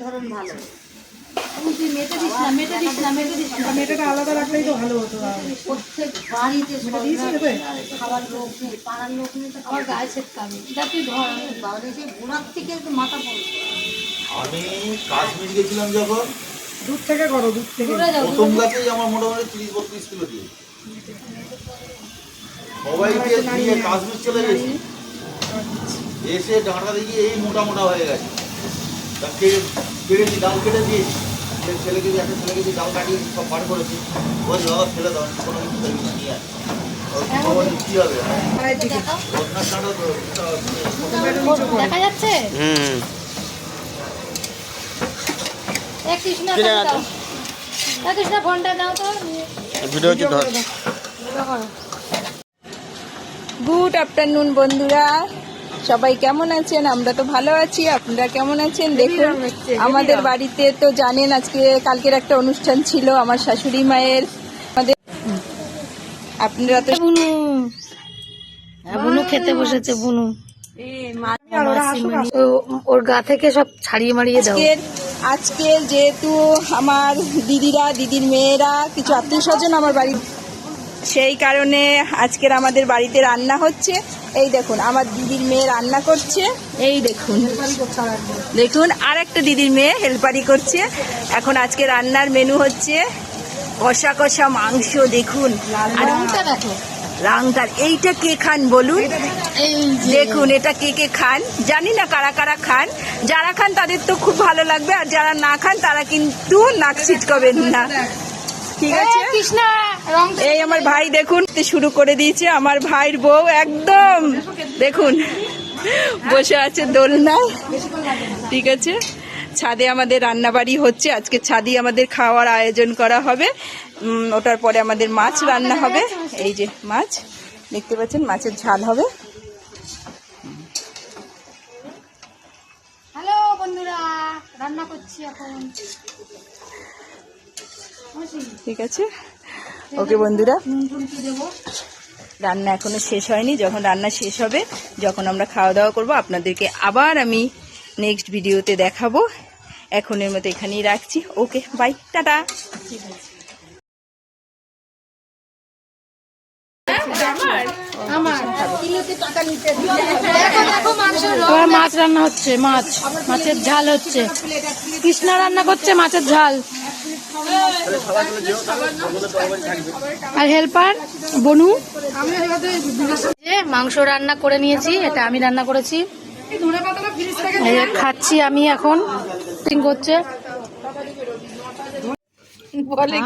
ধরন ভালো। মেটে দিস না মেটে দিস না মেটে দিস না। মেয়েটাকে আলাদা রাখলেই তো ভালো হতো প্রত্যেক বাড়িতে দিয়েছি খাবার লোক নেই পাড়ার লোক নেই তো আমার গায়ে ছেটকাবে যা তুই ধর বাড়ি সেই বুড়ার থেকে একটু মাথা পড়ছে। আমি কাশ্মীর গেছিলাম যখন। দূর থেকে করো দূর থেকে প্রথম গাছেই আমার মোটামুটি তিরিশ বত্রিশ কিলো দিয়ে। দিয়ে কাশ্মীর চলে গেছি। এসে ডাঁটা দেখি এই মোটা মোটা হয়ে গেছে। কেটেছি ডাল কেটে দিয়েছি। সে ছেলেকে দিয়ে একটা ছেলেকে দিয়ে ডাল কাটিয়ে সব বার করেছি। ওই দাদা ফেলে দাও কোনো কিছু না নিয়ে কি হবে? দেখা। যাচ্ছে? কৃষ্ণা এ কৃষ্ণা ফোনটা দাও তো। ভিডিও গুড আফটারনুন বন্ধুরা। সবাই কেমন আছেন? আমরা তো ভালো আছি আপনারা কেমন আছেন? দেখুন আমাদের বাড়িতে তো জানেন আজকে কালকের একটা অনুষ্ঠান ছিল আমার শাশুড়ি মায়ের। আমাদের আপনারা তো বুনু। হ্যাঁ, বুনু খেতে বসেছে বুনু। ওর গা থেকে সব ছাড়িয়ে মারিয়ে দাও। আজকের যেহেতু আমার দিদিরা দিদির মেয়েরা কিছু আত্মীয় স্বজন আমার বাড়ি সেই কারণে আজকের আমাদের বাড়িতে রান্না হচ্ছে। এই দেখুন আমার দিদির মেয়ে রান্না করছে। এই দেখুন দেখুন আর একটা দিদির মেয়ে হেল্পারি করছে। এখন আজকে রান্নার মেনু হচ্ছে কষা কষা মাংস দেখুন। আর দেখো। এইটা কে খান বলুন? দেখুন এটা কে কে খান? জানি না কারা কারা খান। যারা খান তাদের তো খুব ভালো লাগবে আর যারা না খান তারা কিন্তু নাক ছিটকাবেন না। ঠিক আছে? কৃষ্ণা। রং এই আমার ভাই দেখুন শুরু করে দিয়েছে আমার ভাইয়ের বউ একদম। দেখুন বসে আছে দোলনায় ঠিক আছে? ছাদে আমাদের রান্নাবাড়ি হচ্ছে। আজকে ছাদে আমাদের খাওয়ার আয়োজন করা হবে। ওটার পরে আমাদের মাছ রান্না হবে। এই যে মাছ দেখতে পাচ্ছেন মাছের ঝাল হবে। হ্যালো বন্ধুরা রান্না করছি এখন। ঠিক আছে? ওকে বন্ধুরা, রান্না এখনও শেষ হয়নি। যখন রান্না শেষ হবে, যখন আমরা খাওয়া দাওয়া করব, আপনাদেরকে আবার আমি নেক্সট ভিডিওতে দেখাবো। এখনের মতো এখানেই রাখছি। Okay bye tata. মাছ রান্না হচ্ছে, মাছ। মাছের ঝাল হচ্ছে। কৃষ্ণা রান্না করছে মাছের ঝাল। আর হেল্পার বনু? মাংস রান্না করে নিয়েছি, এটা আমি রান্না করেছি। খাচ্ছি আমি এখন। করছে। বলে